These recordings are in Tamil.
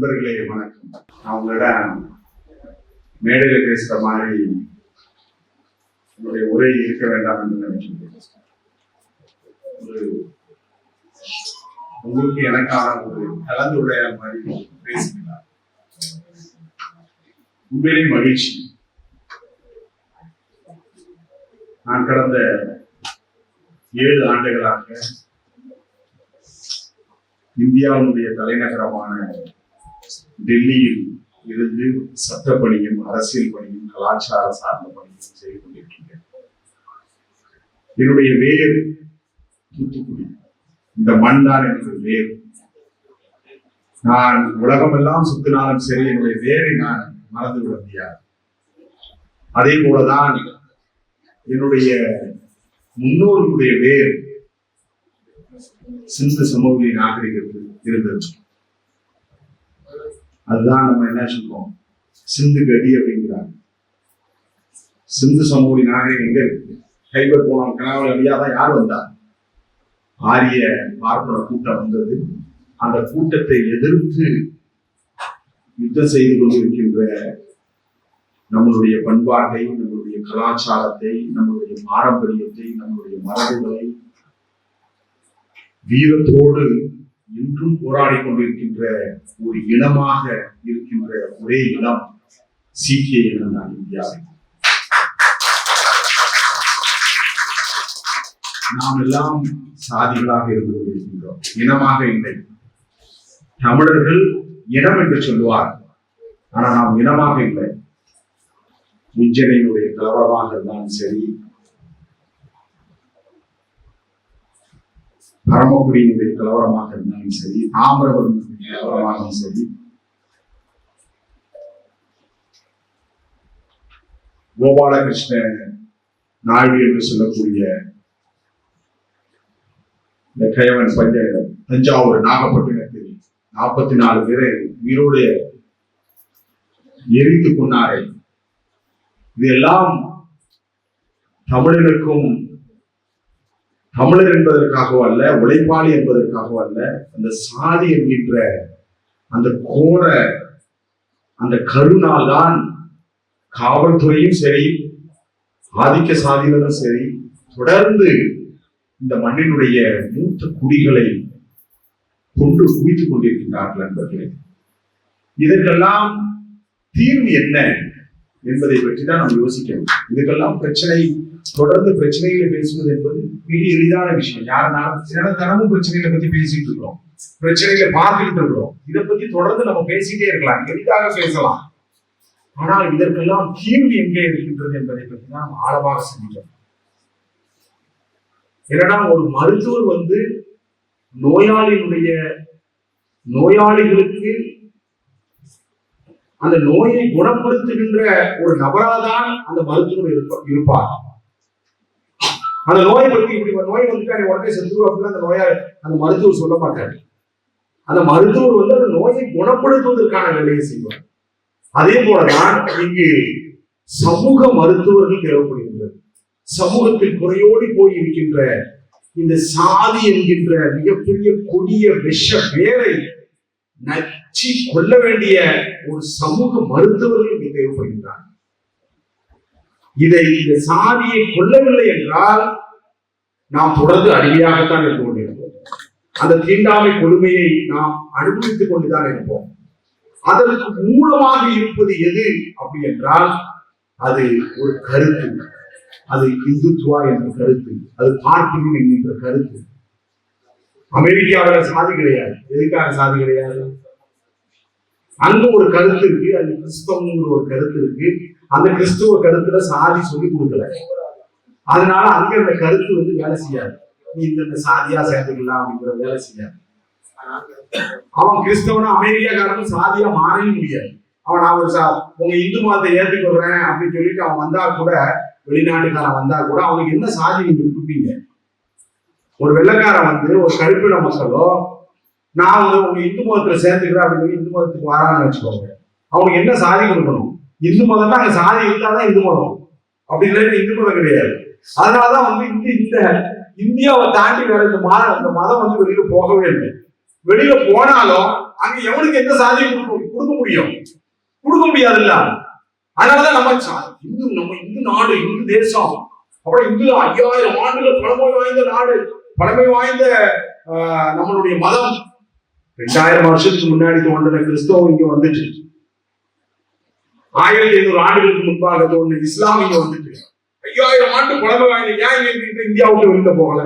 நண்பர்களே வணக்கம். நான் உங்களிடம் மேடையில் பேசுற மாதிரி உங்களுடைய உரை இருக்க வேண்டாம் என்று நினைக்கின்றேன். ஒரு உங்களுக்கு எனக்கான ஒரு கலந்துரையாடல் மாதிரி பேசுகிறார். உண்மையிலே மகிழ்ச்சி. நான் கடந்த ஏழு ஆண்டுகளாக இந்தியாவுடைய தலைநகரமான டெல்லியில் இருந்து சட்டப்பணியும் அரசியல் பணியும் கலாச்சார சார்ந்த பணியும் செய்து கொண்டிருக்கின்றேன். என்னுடைய வேர் தூத்துக்குடி. இந்த மண் தான் எனக்கு வேர் நான் உலகமெல்லாம் சுத்தினாலும் சரி என்னுடைய வேரை நான் மறந்து விட முடியாது. அதே போலதான் என்னுடைய முன்னோர்களுடைய வேர் சிந்து சமூக நாகரிகத்தில் இருந்தது அதுதான் நம்ம என்ன சொல்றோம்? சிந்து கடி அப்படிங்கிறாங்க. சிந்து சமூக நாகரிகம் எங்க இருக்கு? கைபர் போனோம் கனவு அழியாதான் யார் வந்தா? ஆரிய பார்ப்பன கூட்டம் வந்தது. அந்த கூட்டத்தை எதிர்த்து யுத்தம் செய்து கொண்டிருக்கின்ற நம்மளுடைய பண்பாட்டை நம்மளுடைய கலாச்சாரத்தை நம்மளுடைய பாரம்பரியத்தை நம்மளுடைய மரபுகளை வீரத்தோடு இன்றும் போராடி கொண்டிருக்கின்ற ஒரு இனமாக இருக்கின்ற ஒரே இனம் சீக்கிய இனம் தான் இந்தியாவில் நாம் எல்லாம் சாதிகளாக இருந்து கொண்டிருக்கின்றோம். இனமாக இல்லை. தமிழர்கள் இனம் என்று சொல்லுவார் ஆனால் நாம் இனமாக இல்லை. உஞ்சனையினுடைய கலவரமாக இருந்தாலும் சரி பரமக்குடியினுடைய கலவரமாக இருந்தாலும் சரி தாமிரபுரம் கலவரமாகவும் சரி. கோபாலகிருஷ்ண நாயுடு என்று சொல்லக்கூடிய இந்த கயவன் பஞ்ச தஞ்சாவூர் நாகப்பட்டினத்தில் நாற்பத்தி நாலு பேரை உயிரோடு எரித்து கொண்டாரை. இதெல்லாம் தமிழனுக்கும் தமிழர் என்பதற்காகவோ அல்ல உழைப்பாளி என்பதற்காகவோ அல்ல அந்த சாதி என்கின்ற அந்த கோர அந்த கருணால் தான் காவல்துறையும் சரி ஆதிக்க சாதியினரும் சரி தொடர்ந்து இந்த மண்ணினுடைய மூத்த குடிகளை கொண்டு குவித்துக் கொண்டிருக்கின்றார்கள் என்பர்களே இதற்கெல்லாம் தீர்வு என்ன? என்பதை பற்றி தான் நாம் யோசிக்கணும். இதுக்கெல்லாம் பிரச்சனை தொடர்ந்து பிரச்சனைகளை பேசுவது என்பது மிக எளிதான விஷயம். யாருனாலும் தினமும் பிரச்சனைகளை பத்தி பேசிட்டு இருக்கிறோம். பிரச்சனைகளை பார்த்துக்கிட்டு இருக்கிறோம். இதை பத்தி தொடர்ந்து நம்ம பேசிட்டே இருக்கலாம். எளிதாக பேசலாம்? ஆனால் இதற்கெல்லாம் தீர்வு எங்கே இருக்கின்றது என்பதை பற்றி தான் நாம் ஆழமாக சிந்திக்கணும். என்னன்னா ஒரு மருத்துவர் வந்து நோயாளியினுடைய நோயாளிகளுக்கு அந்த நோயை குணப்படுத்துகின்ற ஒரு நபராதான் அந்த மருத்துவர் இருப்ப- இருப்பார். அந்த நோயை பற்றி இப்படி ஒரு நோய் வந்துட்டு உடனே செத்துருவோம் அப்படின்னு அந்த நோயா அந்த மருத்துவர் சொல்ல மாட்டார். அந்த மருத்துவர் வந்து அந்த நோயை குணப்படுத்துவதற்கான வேலையை செய்வார். அதே போலதான் இங்கு சமூக மருத்துவர்கள் தேவைப்படுகின்றது. சமூகத்தில் குறையோடி போய் இருக்கின்ற இந்த சாதி என்கின்ற மிகப்பெரிய கொடிய விஷ வேலை நச்சு கொள்ள வேண்டிய ஒரு சமூக மருத்துவர்கள் இங்கு தேவைப்படுகின்றார் இதை இந்த சாதியை கொள்ளவில்லை என்றால் நாம் தொடர்ந்து அடிமையாகத்தான் இருந்து கொண்டிருப்போம். அந்த தீண்டாமை கொடுமையை நாம் அனுபவித்துக் கொண்டுதான் இருப்போம். அதற்கு மூலமாக இருப்பது எது அப்படி என்றால் அது ஒரு கருத்து. அது இந்துத்துவா என்ற கருத்து. அது பார்க்கணும் என்கின்ற கருத்து. அமெரிக்காவில் சாதி கிடையாது. எதுக்காக சாதி கிடையாது? அங்க ஒரு கருத்து இருக்கு அது கிறிஸ்தவங்கிற ஒரு கருத்து இருக்கு. அந்த கிறிஸ்துவ கருத்துல சாதி சொல்லி கொடுக்கல. அதனால அங்க அந்த கருத்து வந்து வேலை செய்யாது. நீ இந்த இந்த சாதியா சேர்ந்துக்கலாம் அப்படிங்கிற வேலை செய்யாது. அவன் கிறிஸ்தவனா அமெரிக்காக்காரனும் சாதியா மாறவே முடியாது. அவன் நான் ஒரு சா உங்க இந்து மதத்தை ஏற்றுக்கொள்றேன் அப்படின்னு சொல்லிட்டு அவன் வந்தா கூட வெளிநாட்டுக்காரன் வந்தா கூட அவனுக்கு என்ன சாதி நீங்க கொடுப்பீங்க? ஒரு வெள்ளைக்காரன் வந்து ஒரு கருப்பின மக்களோ நான் வந்து உங்க இந்து மதத்துல சேர்த்துக்கிறேன் அப்படின்னு சொல்லி இந்து மதத்துக்கு வரான்னு வச்சுக்கோங்க. அவங்க என்ன சாதி கொடுக்கணும்? இந்து மதம்னா அங்க சாதி இருந்தாதான் இந்து மதம். அப்படி இல்லைன்னு இந்து மதம் கிடையாது. அதனாலதான் வந்து இந்த இந்த இந்தியாவை தாண்டி வேற இந்த மதம் இந்த மதம் வந்து வெளியில போகவே இல்லை. வெளியில போனாலும் அங்க எவனுக்கு எந்த சாதியும் கொடுக்க கொடுக்க முடியும்? கொடுக்க முடியாதுல்ல. அதனாலதான் நம்ம சா- இந்து நம்ம இந்து நாடு இந்து தேசம். அப்புறம் இந்து ஐயாயிரம் ஆண்டுகள் பழமை வாய்ந்த நாடு பழமை வாய்ந்த ஆஹ், நம்மளுடைய மதம். ரெண்டாயிரம் வருஷத்துக்கு முன்னாடி தோன்றின கிறிஸ்தவம் இங்க வந்துட்டு ஆயிரத்தி ஐநூறு ஆண்டுகளுக்கு முன்பாக தோன்றின இஸ்லாம் இங்க வந்துட்டு ஐயாயிரம் ஆண்டு குழம்பு வாய்ந்த ஏன் இங்க இந்தியாவுக்கு வெளியில போகல.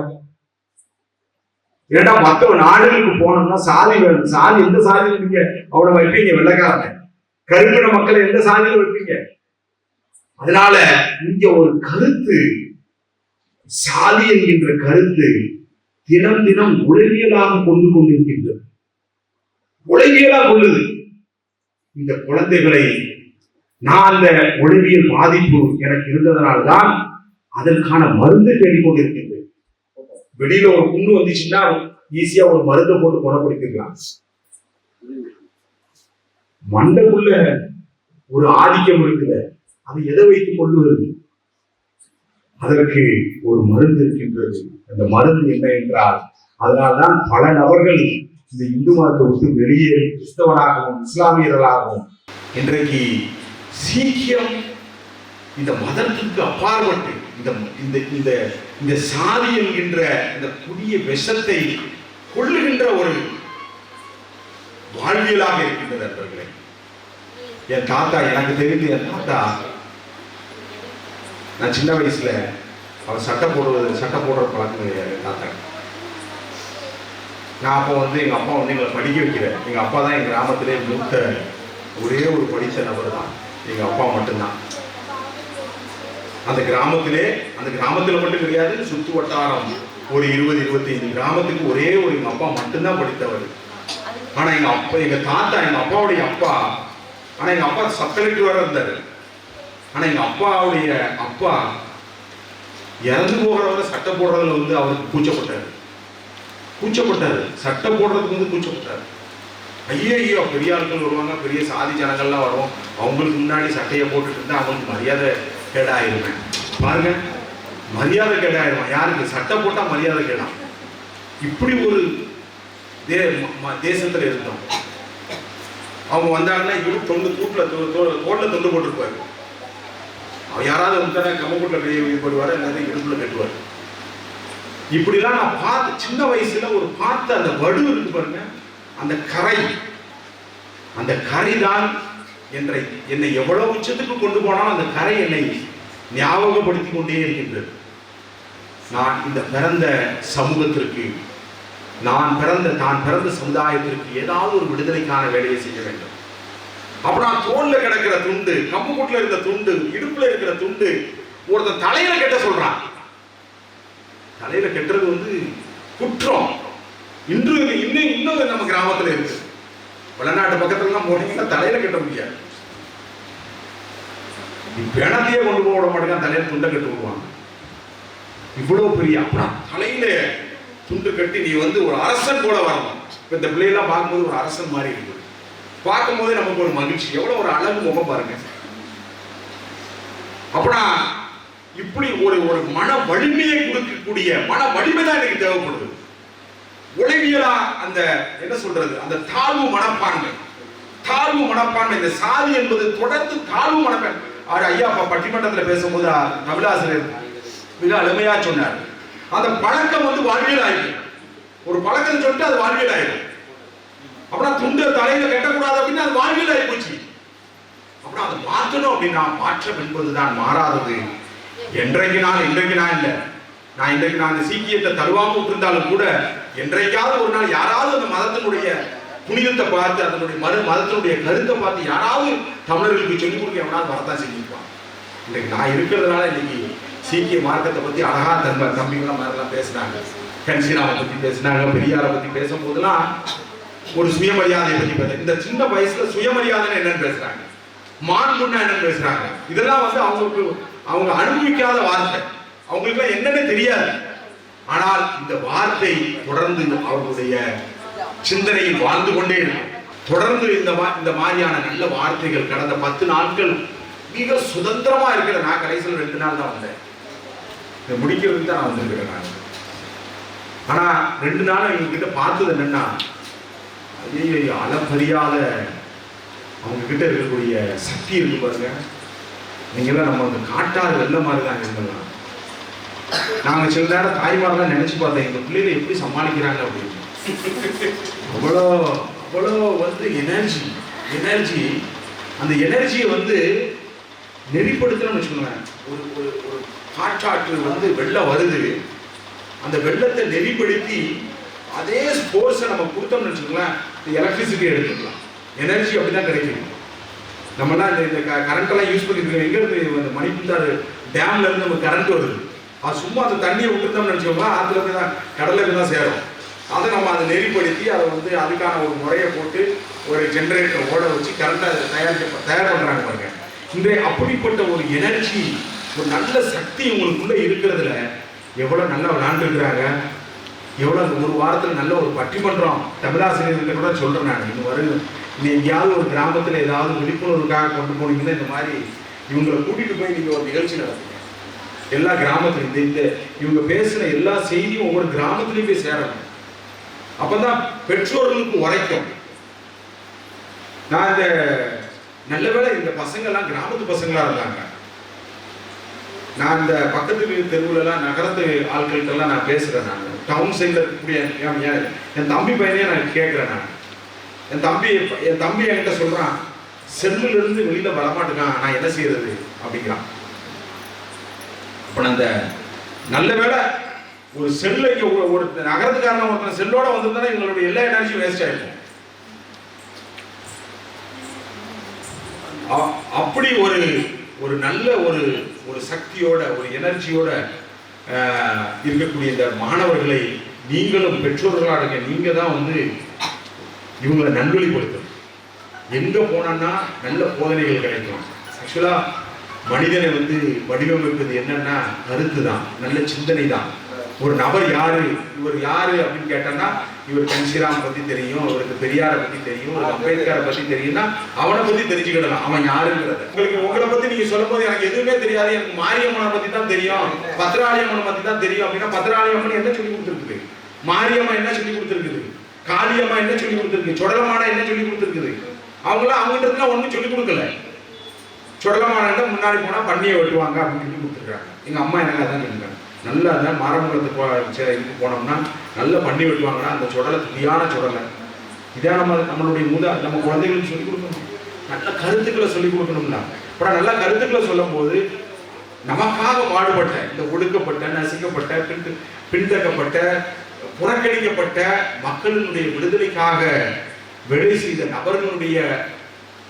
ஏன்னா மற்ற நாடுகளுக்கு போனோம்னா சாதி வேணும். சாதி எந்த சாதியில் நீங்க அவனை வைப்பீங்க வெள்ளக்காரன்? கருப்பின மக்களை எந்த சாதியில் வைப்பீங்க? அதனால இங்க ஒரு கருத்து சாதி என்கின்ற கருத்து தினம் தினம் உளவியலாக கொண்டு கொண்டிருக்கின்றது. உளவியலா கொள்ளுது. இந்த குழந்தைகளை நான் அந்த உளவியல் பாதிப்பு எனக்கு இருந்ததனால்தான் அதற்கான மருந்து தேடிக்கொண்டிருக்கின்றேன். வெளியில ஒரு புண்ணு வந்துச்சுன்னா ஈஸியா ஒரு மருந்தை போட்டு குணப்படுத்திடலாம் மண்டக்குள்ள ஒரு ஆதிக்கம் இருக்குது. அது எதை வைத்துக் கொள்ளுகிறது? அதற்கு ஒரு மருந்து இருக்கின்றது. அந்த மருந்து என்ன என்றால் அதனால்தான் பல நபர்கள் இந்த இந்து மதத்தை விட்டு வெளியே கிறிஸ்தவனாகவும் இஸ்லாமியர்களாகவும் இன்றைக்கு சீக்கியம் இந்த மதத்திற்கு அப்பாற்பட்டு இந்த இந்த இந்த இந்த சாதி என்கின்ற இந்த புதிய விஷத்தை கொள்ளுகின்ற ஒரு வாழ்வியலாக இருக்கின்றது நண்பர்களே என் தாத்தா எனக்கு தெரிந்து என் தாத்தா நான் சின்ன வயசுல அவர் சட்டை போடுவது சட்டை போடுற பழக்கம் கிடையாது என் தாத்தா நான் அப்போ வந்து எங்கள் அப்பா வந்து எங்களை படிக்க வைக்கிறேன். எங்கள் அப்பா தான் எங்கள் கிராமத்திலே மூத்த ஒரே ஒரு படித்த நபர் தான். எங்கள் அப்பா மட்டும்தான். அந்த கிராமத்திலே அந்த கிராமத்தில் மட்டும் கிடையாது சுற்று வட்டாரம் ஒரு இருபது இருபத்தைந்து கிராமத்துக்கு ஒரே ஒரு எங்கள் அப்பா மட்டும்தான் படித்தவர். ஆனால் எங்கள் அப்பா எங்கள் தாத்தா எங்கள் அப்பாவுடைய அப்பா ஆனால் எங்கள் அப்பா சப் கலெக்டர் வர இருந்தாரு. ஆனா அப்பாவுடைய அப்பா இறந்து போகிறவரை சட்டை போடுறதுல வந்து அவருக்கு பூச்சப்பட்டார் கூச்சப்பட்டார் சட்டை போடுறதுக்கு வந்து கூச்சப்பட்டாரு ஐயோ ஐயோ பெரிய ஆட்கள் வருவாங்க பெரிய சாதி ஜனங்கள்லாம் வரும் அவங்களுக்கு முன்னாடி சட்டையை போட்டுட்டு இருந்தா அவங்களுக்கு மரியாதை கேடாயிருமே. பாருங்க மரியாதை கேடாயிருவான் யாருக்கு? சட்டை போட்டால் மரியாதை கேடாம் இப்படி ஒரு தே தேசத்தில் இருந்தோம். அவங்க வந்தாங்கன்னா இவரு தொண்டு தூட்டில் தோட்டில் தொண்டு போட்டிருப்பாரு. அவன் யாராவது வந்தானே கம்மக்கூட்டில் வெளியே போடுவார்? இல்லாத இடுப்புல கட்டுவார். இப்படிலாம் நான் பார்த்து சின்ன வயசுல ஒரு பார்த்த அந்த வடு இருக்கு பாருங்க அந்த கரை. அந்த கரை தான் என்னை என்னை எவ்வளவு உச்சத்துக்கு கொண்டு போனாலும் அந்த கரை என்னை ஞாபகப்படுத்தி கொண்டே இருக்கின்றது. நான் இந்த பிறந்த சமூகத்திற்கு நான் பிறந்த தான் பிறந்த சமுதாயத்திற்கு ஏதாவது ஒரு விடுதலைக்கான வேலையை செய்ய வேண்டும். அப்புறம் தோல்ல கிடக்கிற துண்டு கம்பு கூட்டில் இருக்கிற துண்டு இடுப்புல இருக்கிற துண்டு ஒருத்தன் தலையில கெட்ட சொல்றான். தலையில கெட்டுறது வந்து குற்றம். இன்று இன்னும் இன்னும் நம்ம கிராமத்துல இருக்கு. வெளிநாட்டு பக்கத்துல எல்லாம் போனீங்கன்னா தலையில கட்ட முடியாது. நீ பிணத்தையே கொண்டு போக விட மாட்டேங்க தலையில துண்டை கட்டு விடுவாங்க இவ்வளவு பெரிய அப்புறம் தலையில துண்டு கட்டி நீ வந்து ஒரு அரசன் போல வரணும். இப்ப இந்த பிள்ளையெல்லாம் பார்க்கும்போது ஒரு அரசன் மாதிரி இருக்குது. பார்க்கும்போதே நமக்கு ஒரு மகிழ்ச்சி. எவ்வளவு ஒரு அழகு முகம் பாருங்க. அப்புறம் இப்படி ஒரு ஒரு மன வலிமையை கொடுக்கக்கூடிய மன வலிமை தான் எனக்கு தேவைப்படுது. உளவியலா அந்த என்ன சொல்றது அந்த தாழ்வு மனப்பான்மை. தாழ்வு மனப்பான்மை இந்த சாதி என்பது தொடர்ந்து தாழ்வு மனப்பான்மை அவர் ஐயா அப்பா பட்டிமன்றத்தில் பேசும்போது நவிலாசிரியர் மிக அழுமையா சொன்னார். அந்த பழக்கம் வந்து வாழ்வியல் ஆயிடும் ஒரு பழக்கத்தை சொல்லிட்டு அது வாழ்வியல் ஆயிடும் அப்புறம் துண்டு தலையில கட்டக்கூடாது அப்படின்னா அது வாழ்வியல் ஆகி போச்சு. அப்புறம் அதை மாற்றணும் அப்படின்னா மாற்றம் என்பதுதான் மாறாதது. என்றைக்கு நான் இன்றைக்கு நான் இல்லை. நான் இன்றைக்கு நான் அந்த சீக்கியத்தை தருவாம விட்டிருந்தாலும் கூட என்றைக்காவது ஒரு நாள் யாராவது அந்த மதத்தினுடைய புனிதத்தை பார்த்து அதனுடைய மறு மதத்தினுடைய கருத்தை பார்த்து யாராவது தமிழர்களுக்கு சொல்லிக் கொடுக்க எவனாவது வரத்தான் செஞ்சிருப்பான். இன்றைக்கு நான் இருக்கிறதுனால இன்னைக்கு சீக்கிய மார்க்கத்தை பத்தி அழகா தம்ப தம்பிங்களாம் மாதிரிலாம் பேசினாங்க. கன்சீனாவை பத்தி பேசினாங்க பெரியாரை பத்தி பேசும்போதெல்லாம் ஒரு சுயமரியாதையை பத்தி பேச இந்த சின்ன வயசுல சுயமரியாதைன்னு என்னன்னு பேசுறாங்க? மாண்புன்னா என்னன்னு பேசுறாங்க. இதெல்லாம் வந்து அவங்களுக்கு அவங்க அனுபவிக்காத வார்த்தை. அவங்களுக்கு என்னன்னு தெரியாது. ஆனால் இந்த வார்த்தை தொடர்ந்து அவர்களுடைய சிந்தனையில் வாழ்ந்து கொண்டே இருக்கும். தொடர்ந்து இந்த மா- இந்த மாதிரியான நல்ல வார்த்தைகள் கடந்த பத்து நாட்கள் மிக சுதந்திரமா இருக்கிற நான் கடைசியில் ரெண்டு நாள் தான் வந்தேன். இதை முடிக்கிறதுக்கு தான் நான் வந்திருக்கிறேன் நான். ஆனா ரெண்டு நாள் எங்ககிட்ட பார்த்தது என்னன்னா ஐயோ அளப்பறியாத அவங்க கிட்ட இருக்கக்கூடிய சக்தி இருக்கு பாருங்க. நீங்களாம் நம்ம அந்த காட்டாறு வெள்ள மாதிரி தான் இருந்தலாம் நாங்கள் சில நேரம் தாய்மாரெல்லாம் நினச்சி பார்த்தேன் எங்கள் பிள்ளைகளை எப்படி சமாளிக்கிறாங்க? அப்படின்னு. அவ்வளோ அவ்வளோ வந்து எனர்ஜி எனர்ஜி அந்த எனர்ஜியை வந்து நெறிப்படுத்தணும்னு வச்சுக்கோங்களேன். ஒரு ஒரு ஒரு காற்றாற்று வந்து வெள்ளம் வருது. அந்த வெள்ளத்தை நெறிப்படுத்தி அதே ஸ்போர்ட்ஸை நம்ம கொடுத்தோம்னு வச்சுக்கோங்களேன் இந்த எலக்ட்ரிசிட்டி எடுத்துக்கலாம். எனர்ஜி அப்படி தான் கிடைக்கும். நம்மலாம் இந்த இந்த கரண்ட்டெல்லாம் யூஸ் பண்ணிட்டு இருக்கோம் எங்க இருந்து இந்த மணிப்புத்தாறு டேம்ல இருந்து நமக்கு கரண்ட் வருது? அது சும்மா அந்த தண்ணியை விட்டுருந்தோம்னு நினச்சோம்னா ஆற்றுல போய் தான் கடலில் போய் தான் சேரும். அதை நம்ம அதை நெறிப்படுத்தி அதை வந்து அதுக்கான ஒரு முறையை போட்டு ஒரு ஜென்ரேட்டர் ஓட வச்சு கரண்ட்டை தயாரிக்க தயார் பண்ணுறாங்க பாருங்க. இன்றைய அப்படிப்பட்ட ஒரு எனர்ஜி ஒரு நல்ல சக்தி உங்களுக்குள்ளே இருக்கிறதுல எவ்வளோ நல்லா விளாண்டுருக்குறாங்க எவ்வளோ அந்த ஒரு வாரத்தில் நல்ல ஒரு பட்டி பண்ணுறோம் தமிழாசிரியர்கிட்ட கூட சொல்கிறேன் நான். இன்னும் வருது. நீ எங்கேயாவது ஒரு கிராமத்தில் ஏதாவது விழிப்புணர்வுக்காக கொண்டு போனீங்கன்னா இந்த மாதிரி இவங்களை கூட்டிகிட்டு போய் நீங்கள் ஒரு நிகழ்ச்சி நடத்துங்க. எல்லா கிராமத்துலையும் இந்த இந்த இவங்க பேசுன எல்லா செய்தியும் ஒவ்வொரு கிராமத்துலையும் போய் சேரணும். அப்பதான் பெற்றோர்களுக்கு உரைக்கும். நான் இந்த நல்ல வேளை இந்த பசங்கள்லாம் கிராமத்து பசங்களா இருந்தாங்க. நான் இந்த பக்கத்து வீடு தெருவுலலாம் நகரத்து ஆட்கள்கிட்டலாம் நான் பேசுகிறேன் நான். டவுன் சைடில் இருக்கக்கூடிய என் என் தம்பி பையனையே நான் கேட்குறேன் நான். என் தம்பி என் தம்பி என்கிட்ட சொல்கிறான் செல்லுலேருந்து வெளியில் வரமாட்டேங்கான் நான் என்ன செய்யறது? அப்படிங்கிறான். அப்போ நான் அந்த நல்ல வேளை ஒரு செல்லு இங்கே ஒரு நகரத்துக்காரன் ஒருத்தன் செல்லோட வந்திருந்தா எங்களுடைய எல்லா எனர்ஜியும் வேஸ்ட் ஆகிருக்கும் அப்படி ஒரு ஒரு நல்ல ஒரு ஒரு சக்தியோட ஒரு எனர்ஜியோட இருக்கக்கூடிய இந்த மாணவர்களை நீங்களும் பெற்றோர்களாக இருக்க நீங்கள் தான் வந்து இவங்களை நல்வழிப்படுத்தணும் எங்க போனோன்னா நல்ல போதனைகள் கிடைக்கும். ஆக்சுவலா மனிதனை வந்து வடிவமைப்பது என்னன்னா கருத்து தான் நல்ல சிந்தனை தான் ஒரு நபர் யாரு இவர் யாரு அப்படின்னு கேட்டோம்னா இவர் கன்சிராம் பத்தி தெரியும் அவருக்கு பெரியாரை பத்தி தெரியும் அம்பேத்கரை பத்தி தெரியும்னா அவனை பத்தி தெரிஞ்சுக்கிடலாம். அவன் யாருங்கிறத. உங்களுக்கு உங்களை பத்தி நீங்க சொல்லும் போது எனக்கு எதுவுமே தெரியாது. எனக்கு மாரியம்மனை பத்தி தான் தெரியும். பத்ராளியம்மனை பத்தி தான் தெரியும் அப்படின்னா பத்ராளியம்மன் என்ன சொல்லி கொடுத்துருக்குது? மாரியம்மா என்ன சொல்லி கொடுத்துருக்குது? காளியம்மா என்ன சொல்லி கொடுத்துருக்கு? சுடலமாடா என்ன சொல்லி கொடுத்துருக்குது? அவங்களாம் அவங்ககிட்ட ஒன்றும் சொல்லி கொடுக்கல. சுடலமாடா முன்னாடி போனால் பண்ணியை வெட்டுவாங்க அப்படின்னு சொல்லி கொடுத்துருக்காங்க எங்கள் அம்மா எனக்கு அதான் சொல்லியிருக்காங்க நல்லா தான் மாரமங்கலத்துக்கு போ- இதுக்கு போனோம்னா நல்லா பண்ணி வெட்டுவாங்கன்னா அந்த சுடலை தியான சுடலை. இதான் நம்ம நம்மளுடைய முத நம்ம குழந்தைகளுக்கு சொல்லிக் கொடுக்கணும். நல்ல கருத்துக்களை சொல்லிக் கொடுக்கணும்னா. அப்புறம் நல்ல கருத்துக்களை சொல்லும் போது நமக்காக பாடுபட்ட இந்த ஒடுக்கப்பட்ட நசுக்கப்பட்ட பின் பின்தக்கப்பட்ட புறக்கணிக்கப்பட்ட மக்களினுடைய விடுதலைக்காக வேலை செய்த நபர்களுடைய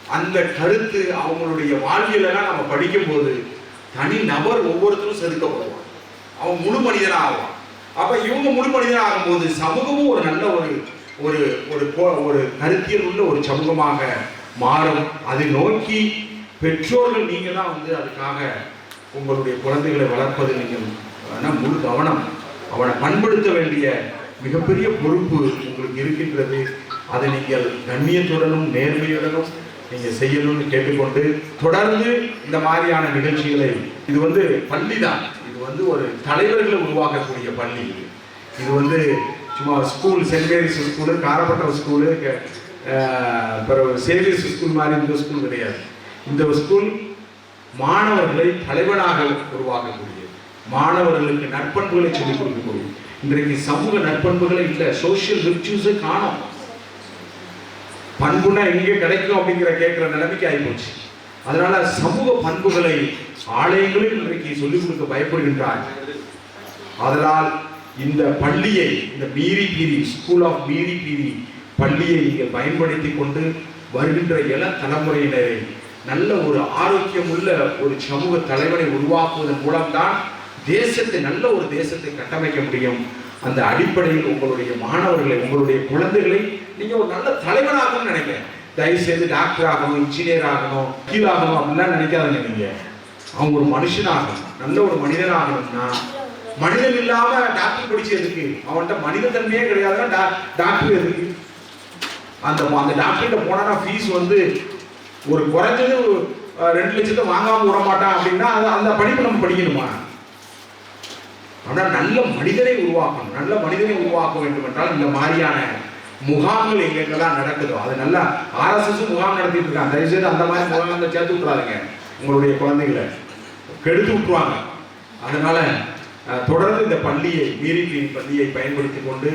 அந்த கருத்து அவங்களுடைய வாழ்வியலெல்லாம் நம்ம படிக்கும்போது தனி நபர் ஒவ்வொருத்தரும் செதுக்கப்படுவான். அவன் முழு மனிதனாக ஆவான். அப்போ இவங்க முழு மனிதனாக ஆகும்போது சமூகமும் ஒரு நல்ல ஒரு ஒரு ஒரு கோ- ஒரு கருத்தியல் உள்ள ஒரு சமூகமாக மாறும். அதை நோக்கி பெற்றோர்கள் நீங்கள் தான் வந்து அதுக்காக உங்களுடைய குழந்தைகளை வளர்ப்பது நீங்கள் முழு கவனம். அவனை பண்படுத்த வேண்டிய மிகப்பெரிய பொறுப்பு உங்களுக்கு இருக்கின்றது. அதை நீங்கள் கண்ணியத்துடனும் நேர்மையுடனும் நீங்க செய்யணும்னு கேட்டுக்கொண்டு தொடர்ந்து இந்த மாதிரியான நிகழ்ச்சிகளை இது வந்து பள்ளி தான். இது வந்து ஒரு தலைவர்களை உருவாக்கக்கூடிய பள்ளி. இது. வந்து சும்மா ஸ்கூல் சென்ட் மேரிஸ் ஸ்கூலு காரப்பட்டம் ஸ்கூலு பிறகு சேவியர்ஸ் ஸ்கூல் மாதிரி இந்த ஸ்கூல் கிடையாது. இந்த ஸ்கூல் மாணவர்களை தலைவனாக உருவாக்கக்கூடிய மாணவர்களுக்கு நற்பண்புகளை சொல்லிக் கொடுக்கக்கூடிய. இன்றைக்கு சமூக நற்பண்புகளே இல்லை சோஷியல் விர்ச்சுஸை காணும். பண்புனா எங்கே கிடைக்கும் அப்படிங்கிற கேட்குற நிலைமைக்கு ஆகிப்போச்சு அதனால சமூக பண்புகளை ஆலயங்களில் இன்றைக்கு சொல்லிக் கொடுக்க பயப்படுகின்றார் அதனால் இந்த பள்ளியை இந்த மீறி பீரி ஸ்கூல் ஆஃப் மீறி பீரி பள்ளியை நீங்கள் பயன்படுத்தி கொண்டு வருகின்ற இள தலைமுறையினரை நல்ல ஒரு ஆரோக்கியமுள்ள ஒரு சமூக தலைவனை உருவாக்குவதன் மூலம்தான் தேசத்தை நல்ல ஒரு தேசத்தை கட்டமைக்க முடியும். அந்த அடிப்படையில் உங்களுடைய மாணவர்களை உங்களுடைய குழந்தைகளை நீங்கள் ஒரு நல்ல தலைவனாகணும்னு நினைக்கிறேன் தயவு செய்து டாக்டர் ஆகணும் இன்ஜினியர் ஆகணும் வக்கீல் ஆகணும் அப்படிலாம் நினைக்காதீங்க நீங்கள் அவங்க ஒரு மனுஷனாகணும் நல்ல ஒரு மனிதனாகணும்னா மனிதன் இல்லாம டாக்டர் பிடிச்சி எதுக்கு? அவன்கிட்ட மனித தன்மையே கிடையாதுன்னா டாக்டர் எதுக்கு? அந்த அந்த டாக்டர்கிட்ட போனா ஃபீஸ் வந்து ஒரு குறைஞ்சது ரெண்டு லட்சத்தை வாங்காம விட மாட்டான் அப்படின்னா அந்த படிப்பு நம்ம படிக்கணுமா? ஆனால் நல்ல மனிதனை உருவாக்கணும். நல்ல மனிதனை உருவாக்க வேண்டும் என்றால் இந்த மாதிரியான முகாம்கள் எங்கெங்கெல்லாம் நடக்குதோ அது நல்லா ஆர்எஸ்எஸ் முகாம் நடத்திட்டு இருக்காங்க. தயவுசெய்து அந்த மாதிரி முகாம்களை சேர்த்து விட்றாதுங்க உங்களுடைய குழந்தைகளை கெடுத்து விட்டுருவாங்க. அதனால தொடர்ந்து இந்த பள்ளியை மீறி கிளீன் பள்ளியை பயன்படுத்தி கொண்டு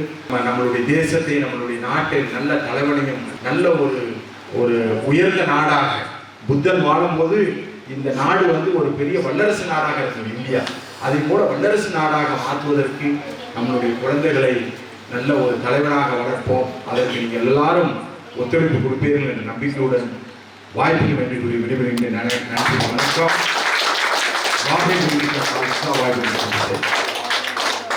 நம்மளுடைய தேசத்தை நம்மளுடைய நாட்டை நல்ல தலைவனையும் நல்ல ஒரு ஒரு உயர்ந்த நாடாக புத்தன் வாழும்போது இந்த நாடு வந்து ஒரு பெரிய வல்லரசு நாடாக இருந்தது இந்தியா. அதை போல வல்லரசு நாடாக மாற்றுவதற்கு நம்மளுடைய குழந்தைகளை நல்ல ஒரு தலைவனாக வளர்ப்போம். அதற்கு நீங்கள் எல்லாரும் ஒத்துழைப்பு கொடுப்பீர்கள் என்ற நம்பிக்கையுடன் வாய்ப்புக்கு நன்றி கூறி விடைபெறுகின்றேன். நன்றி வணக்கம். வாய்ப்பு வாழ்க்கை